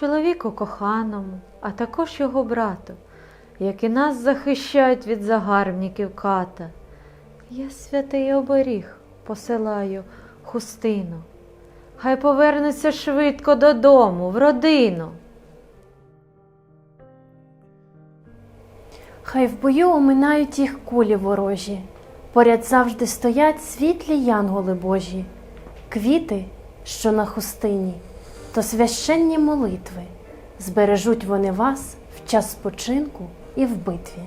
чоловіку коханому, а також його брату, які нас захищають від загарбників ката. Я святий оберіг посилаю хустину. Хай повернеться швидко додому, в родину. Хай в бою оминають їх кулі ворожі, поряд завжди стоять світлі янголи Божі, квіти, що на хустині, то священні молитви, збережуть вони вас в час спочинку і в битві.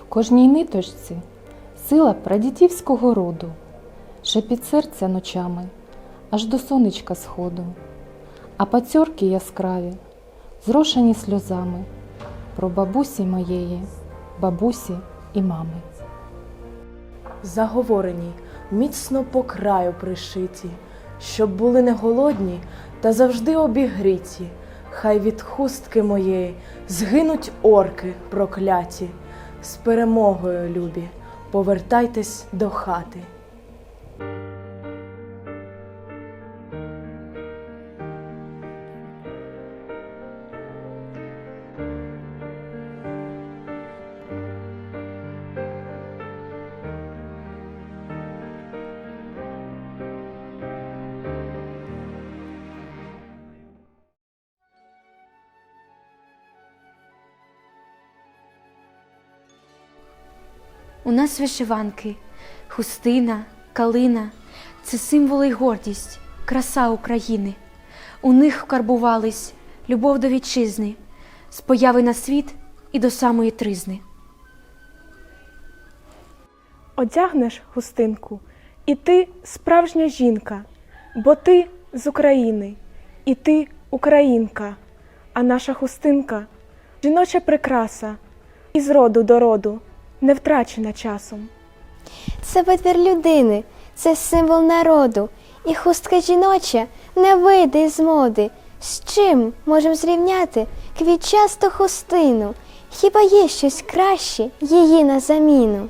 В кожній ниточці сила прадідівського роду, шепіт серця ночами, аж до сонечка сходу, а пацьорки яскраві, зрошені сльозами, про бабусі моєї, бабусі і мами. заговорені, міцно по краю пришиті, щоб були не голодні та завжди обігріті. Хай від хустки моєї згинуть орки прокляті. З перемогою, любі, повертайтесь до хати. У нас вишиванки, хустина, калина це символи й гордість, краса України. У них вкарбувались любов до вітчизни, з появи на світ і до самої тризни. Одягнеш хустинку, і ти справжня жінка, бо ти з України, і ти українка, а наша хустинка жіноча прикраса, із роду до роду, не втрачена часом. Це витвір людини, це символ народу, і хустка жіноча не вийде із моди. З чим можемо зрівняти квітчасту хустину? Хіба є щось краще її на заміну?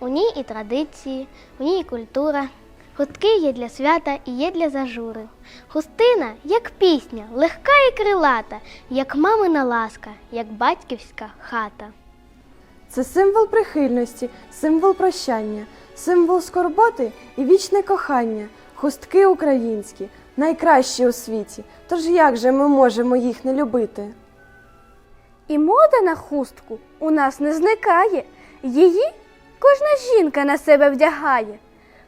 У ній і традиції, у ній і культура. Хустки є для свята і є для зажури. Хустина, як пісня, легка і крилата, як мамина ласка, як батьківська хата. Це символ прихильності, символ прощання, символ скорботи і вічне кохання, хустки українські, найкращі у світі. Тож як же ми можемо їх не любити? І мода на хустку у нас не зникає. Її кожна жінка на себе вдягає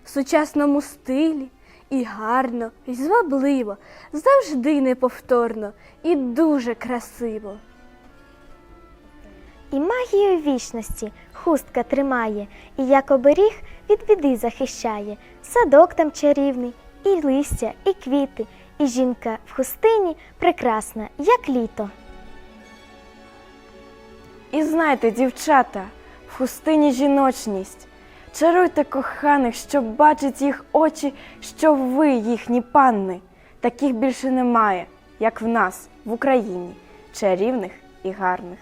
в сучасному стилі і гарно, і звабливо, завжди неповторно і дуже красиво. І магію вічності хустка тримає, і як оберіг від біди захищає. Садок там чарівний, і листя, і квіти, і жінка в хустині прекрасна, як літо. І знайте, дівчата, в хустині жіночність. Чаруйте коханих, щоб бачить їх очі, що ви їхні панни. Таких більше немає, як в нас, в Україні, чарівних і гарних.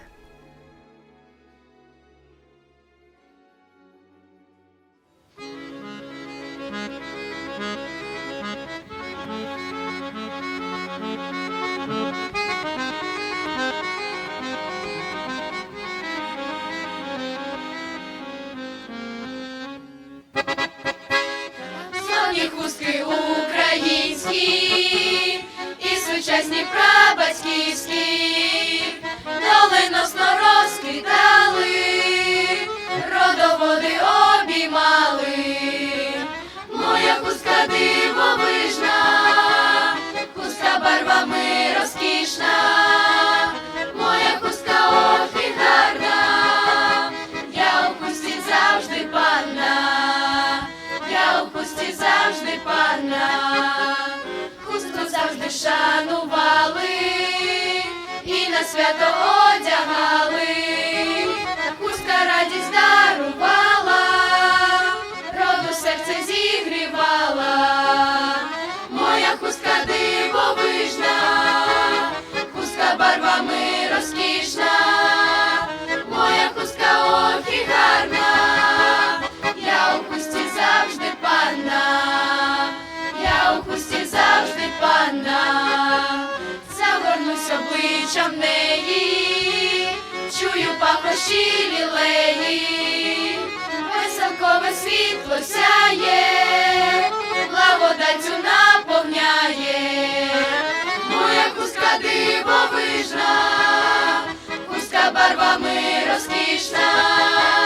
І сучасні прабатьківські, доленосно розквітали, родоводи обіймали, моя хустка дивовижна, хустка барвами розкішна, моя хустка ох і гарна, я у хусті завжди панна. Я у хусті завжди панна, хустку завжди шанували і на свято одягали, душі лілеї, веселкове світло сяє, благодатцю наповняє, ну, моя куска дивовижна, куска барвами розкішна.